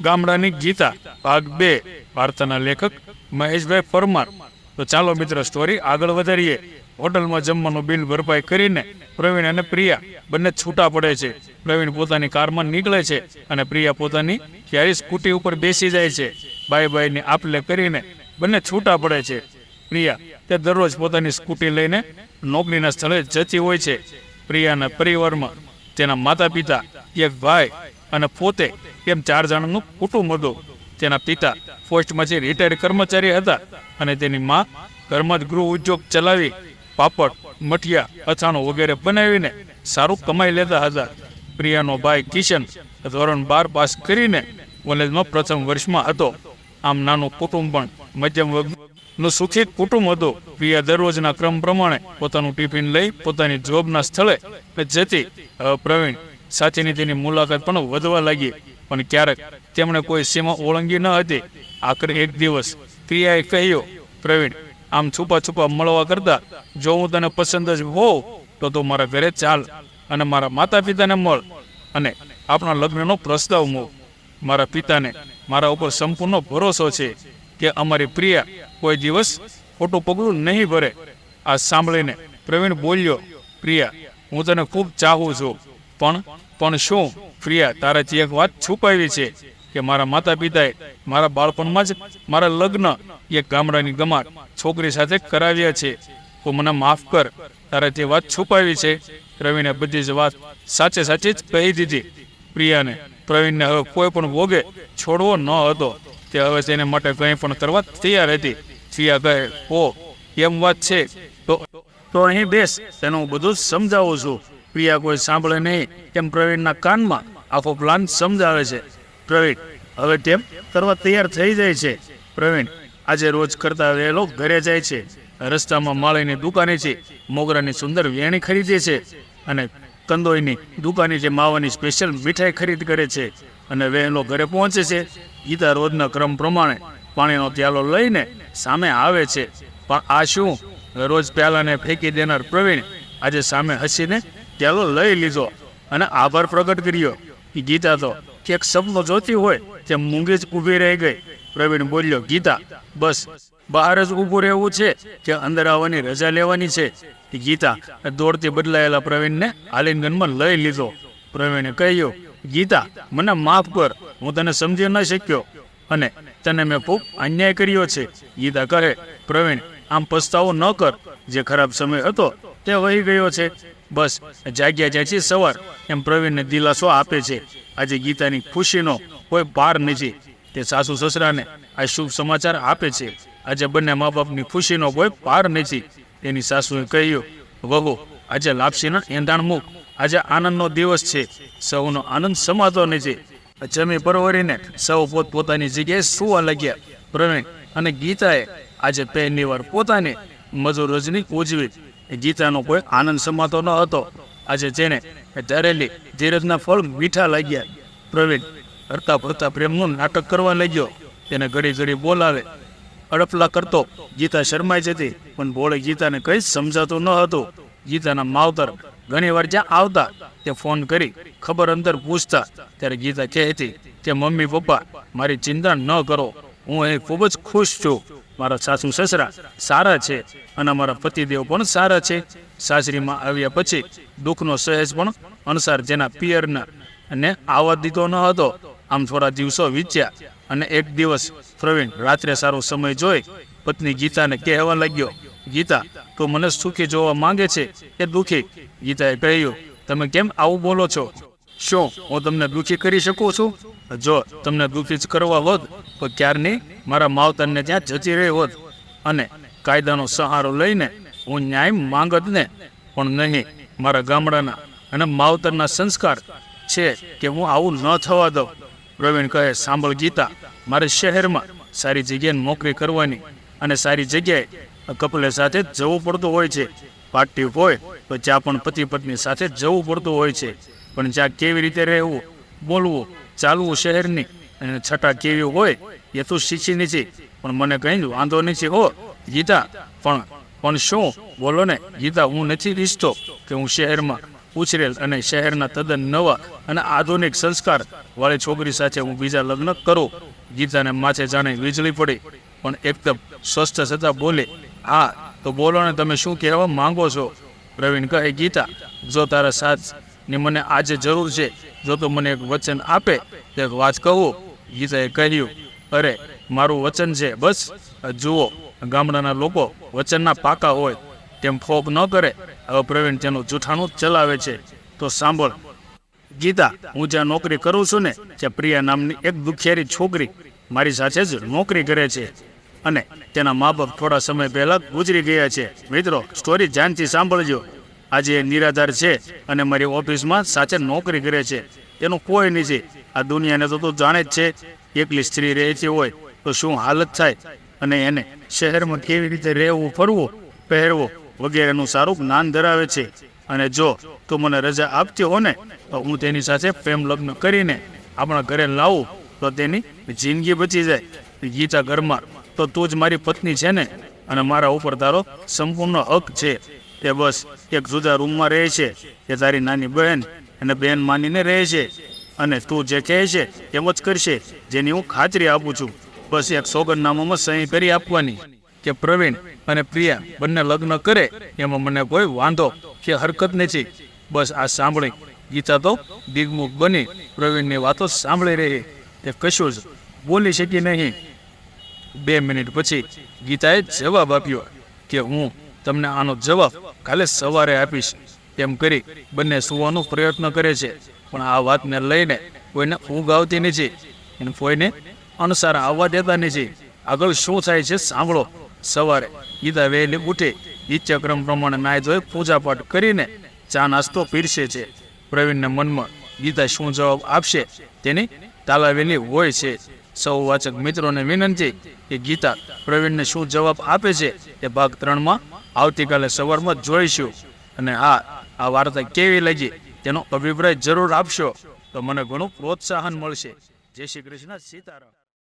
ગામડાની ગીતા, ભાગ બે, વાર્તાના લેખક મહેશભાઈ પરમાર. તો ચાલો મિત્ર સ્ટોરી આગળ વધારીએ. હોટલમાં જમવાનું બિલ ભરપાઈ કરીને પ્રવીણ અને પ્રિયા બંને છૂટા પડે છે. પ્રવીણ પોતાની કારમાં નીકળે છે અને પ્રિયા પોતાની ક્યારે સ્કૂટી ઉપર બેસી જાય છે. બાય બાયની આપલે કરીને બંને છૂટા પડે છે. પ્રિયા તે દરરોજ પોતાની સ્કૂટી લઈને નોકરીના સ્થળે જતી હોય છે. પ્રિયાના પરિવારમાં તેના માતા પિતા એક ભાઈ અને પોતે એમ ચાર જણાનું કુટુંબ હતું. તેના પિતા પોસ્ટમાંથી રિટાયર કર્મચારી હતા અને તેની મા ઘરમાં જ ગૃહ ઉદ્યોગ ચલાવી પાપડ, મઠિયા, અથાણું વગેરે બનાવીને સારું કમાઈ લેતા હતા. પ્રિયાનો ભાઈ કિશન ધોરણ બાર પાસ કરીને કોલેજમાં પ્રથમ વર્ષમાં હતો. આમ નાનું કુટુંબ પણ મધ્યમ વર્ગનું સુખી કુટુંબ હતું. પ્રિયા દરરોજના ક્રમ પ્રમાણે પોતાનું ટિફિન લઈ પોતાની જોબના સ્થળે જતી પ્રવીણ સાથેની તેની મુલાકાત પણ વધવા લાગી. પણ ક્યારેક તેમણે કોઈ સીમા ઓળંગી ન હતી. આખરે એક દિવસ પ્રિયાએ કહ્યું, પ્રવીણ, આમ છુપા છુપા મળવા કરતા જો હું તને પસંદ જ હોઉં, તો તું મારા ઘરે ચાલ અને મારા માતા પિતાને મળ અને આપણા લગ્નનો પ્રસ્તાવ મૂક. મારા પિતાને મારા ઉપર સંપૂર્ણ ભરોસો છે કે અમારી પ્રિયા કોઈ દિવસ ખોટું પગલું નહીં ભરે. આ સાંભળીને પ્રવીણ બોલ્યો, પ્રિયા, હું તને ખૂબ ચાહું છું. પણ પણ શું? પ્રિયા તારાથી એક વાત છુપાવી છે કે મારા માતા પિતાએ મારા બાળપણમાં જ મારા લગ્ન એક ગામડાની ગમાર છોકરી સાથે કરાવ્યા છે. તો મને માફ કર. તારે જે વાત છુપાવી છે, પ્રવીણે બધી જ વાત સાચે સાચી જ કહી દીધી. પ્રિયાને, પ્રવીણને હવે કોઈ પણ ભોગે છોડવો ન હતો. તે હવે તેને માટે કંઈ પણ કરવા તૈયાર હતી. પ્રિયા કહે ઓ એમ વાત છે. તો તો અહીં બેસ. તેનું બધું જ સમજાવું છું. પ્રિયા કોઈ સાંભળે નહીં તેમ પ્રવીણના કાનમાં આખો પ્લાન સમજાવે છે. પ્રવીણ, હવે તેમ કરવા તૈયાર થઈ જાય છે. પ્રવીણ, આજે રોજ કરતા વહેલો ઘરે જાય છે. રસ્તામાં માળીની દુકાને છે. મોગરાની સુંદર વેણી ખરીદે છે. અને કંદોઈની દુકાને જે માવાની સ્પેશિયલ મીઠાઈ ખરીદ કરે છે. અને વહેલો ઘરે પહોંચે છે. ગીતા રોજના ક્રમ પ્રમાણે પાણીનો પ્યાલો લઈને સામે આવે છે. પણ આ શું? રોજ પ્યાલાને ફેંકી દેનાર પ્રવીણ આજે સામે હસીને પ્યાલો લઈ લીધો અને આભાર પ્રગટ કર્યો ગીતા તો ક્યાંક સપનો જોતી હોય તે મૂંગી જ ઊભી રહી ગઈ પ્રવીણ બોલ્યો ગીતા બસ બહાર જ ઊભું રહેવું છે કે અંદર આવવાની રજા લેવાની છે ગીતા દોડતી બદલાયેલા પ્રવીણને આલિંગનમાં લઈ લીધો પ્રવીણે કહ્યું ગીતા મને માફ કર હું તને સમજી ન શક્યો અને તને મેં ખૂબ અન્યાય કર્યો છે ગીતા કહે પ્રવીણ આમ પસ્તાવો ન કર જે ખરાબ સમય હતો તે વહી ગયો છે બસ, જાગ્યા જ્યાંથી સવાર. એમ પ્રવીણને દિલાસો આપે છે. આજે ગીતાની ખુશીનો કોઈ પાર નથી. તે સાસુ સસરાને આ શુભ સમાચાર આપે છે. આજે બંને મા બાપની ખુશીનો કોઈ પાર નથી. તેની સાસુએ કહ્યું, વહુ, આજે લાપસીના એંધાણ મુખ આજે આનંદનો દિવસ છે. સૌનો આનંદ સમાતો નથી. જમી પરવરીને સૌ પોત પોતાની જગ્યાએ સુવા લાગ્યા. પ્રવીણ અને ગીતાએ આજે પહેલી વાર પોતાની મજૂર રજની ઉજવી ગીતાનો કોઈ આનંદ સમાતો ન હતો. આજે જેને ધરેલી ધીરજના ફળ મીઠા લાગ્યા. પ્રવીણ હરતા ફરતા પ્રેમનું નાટક કરવા લાગ્યો. તેને ઘડી ઘડી બોલાવે. અડપલા કરતો ગીતા શરમાઈ જતી, પણ ભોળે ગીતાને કંઈ સમજાતું ન હતું. ગીતાના માવતર ઘણી વાર જ્યાં આવતા તે ફોન કરી ખબર અંતર પૂછતા, ત્યારે ગીતા કહેતી કે, મમ્મી, પપ્પા, મારી ચિંતા ન કરો. હું અહીં ખૂબ જ ખુશ છું. મારા સાસુ સસરા સારા છે અને મારા પતિદેવ પણ સારા છે. સાસરીમાં આવ્યા પછી દુઃખનો સહેજ પણ અનુસાર જેના પિયરના અને આવવા દીધો ન હતો. આમ થોડા દિવસો વીત્યા અને એક દિવસ પ્રવીણ રાત્રે સારો સમય જોઈ પત્ની ગીતાને કહેવા લાગ્યો, ગીતા, તો મને સુખી જોવા માંગે છે કે દુઃખી? ગીતાએ કહ્યું, તમે કેમ આવું બોલો છો? શું, હું તમને દુઃખી કરી શકું છું? જો તમને દુઃખી કરવા હોત, તો ક્યારની? મારા માવતરને ત્યાં જતી રહી હોત. અને કાયદાનો સહારો લઈને હું ન્યાય માંગત ને પણ નહીં, મારા ગામડાના અને માવતરના સંસ્કાર છે કે હું આવું ન થવા દઉં. પ્રવીણ કહે, સાંભળ ગીતા, મારે શહેરમાં સારી જગ્યાએ નોકરી કરવાની અને સારી જગ્યાએ કપલે સાથે જવું પડતું હોય છે. પાર્ટી હોય તો ત્યાં પણ પતિ પત્ની સાથે જવું પડતું હોય છે. પણ જ્યાં કેવી રીતે રહેવું, બોલવું, ચાલવું શહેરની અને છટા કેવી હોય, એ તું શીખી નથી પણ મને કહી દઉં વાંધો નથી હો, ગીતા. પણ પણ શું? બોલો ને, ગીતા, હું નથી ઈચ્છતો કે હું શહેરમાં ઉછરેલ અને શહેરના તદ્દન નવા અને આધુનિક સંસ્કાર વાળી છોકરી સાથે હું બીજા લગ્ન કરું. ગીતાને માથે જાણે વીજળી પડી, પણ એકદમ સ્વસ્થ છતાં બોલે, હા, તો બોલો ને, તમે શું કહેવા માંગો છો? પ્રવીણ કહે, ગીતા, જો તારા સાથની મને આજે જરૂર છે, જો તો મને એક વચન આપે તો એક વાત કહું. ગીતાએ કહ્યું, અરે, મારું વચન છે, બસ. જુઓ, ગામડાના લોકો વચનના પાકા હોય, તેમ ફોક ન કરે. હવે પ્રવીણ તેનું જૂઠાણું ચલાવે છે. તો સાંભળ. ગીતા, હું જ્યાં નોકરી કરું છું ને, ત્યાં પ્રિયા નામની એક દુખિયારી છોકરી મારી સાથે જ નોકરી કરે છે. અને તેના મા બાપ થોડા સમય પહેલા ગુજરી ગયા છે. મિત્રો સ્ટોરી ધ્યાનથી સાંભળજો. આજે નિરાધાર છે અને મારી ઓફિસમાં સાચે નોકરી કરે છે. તેનું કોઈ નથી આ દુનિયાને તો તું જાણે જ છે. એકલી સ્ત્રી રહેતી હોય તો શું હાલત થાય? અને એને શહેરમાં કેવી રીતે રહેવું, ફરવું, પહેરવું વગેરેનું સારું જ્ઞાન ધરાવે છે. અને જો તું મને રજા આપતી હો ને, તો હું તેની સાથે પ્રેમ લગ્ન કરીને આપણા ઘરે લાવું, તો તેની જિંદગી બચી જાય. ગીતા ઘરમાં, તો તું જ મારી પત્ની છે ને? અને મારા ઉપર તારો સંપૂર્ણ હક છે. તે બસ એક જુદા રૂમમાં રહે છે. તે તારી નાની બહેન અને બહેન માનીને રહે છે. અને તું જે કહે છે એમ જ કરશે. જેની હું ખાતરી આપું છું. બસ એક સોગંદનામામાં સહી કરી આપવાની કે પ્રવીણ અને પ્રિયા બંને લગ્ન કરે એમાં મને કોઈ વાંધો કે હરકત નથી. બસ આ સાંભળી. ગીતા તો દિગમુખ બની પ્રવીણની વાતો સાંભળી રહી. તે કશું જ બોલી શકી નહીં. બે મિનિટ પછી ગીતાએ જવાબ આપ્યો કે હું તમને આનો જવાબ કાલે સવારે આપીશ. તેમ કરી બંને સુવાનો પ્રયત્ન કરે છે. પણ આ વાતને લઈને કોઈને ઊંઘ આવતી નથી અને કોઈને અનુસાર આવવા દેતા નથી. આગળ શું થાય છે સાંભળો. સવારે ગીતા વહેલી ઉઠે નિત્યક્રમ પ્રમાણે નાય ધોઈ પૂજાપાઠ કરીને ચા નાસ્તો પીરસે છે. પ્રવીણના મનમાં ગીતા શું જવાબ આપશે તેની તાલાવેલી હોય છે. સૌ વાચક મિત્રોને વિનંતી કે ગીતા પ્રવીણને શું જવાબ આપે છે તે ભાગ ત્રણમાં આવતીકાલે સવારમાં જોઈશું. અને હા આ વાર્તા કેવી લાગી તેનો અભિપ્રાય જરૂર આપશો. તો મને ઘણું પ્રોત્સાહન મળશે. જય શ્રી કૃષ્ણ, સીતારામ.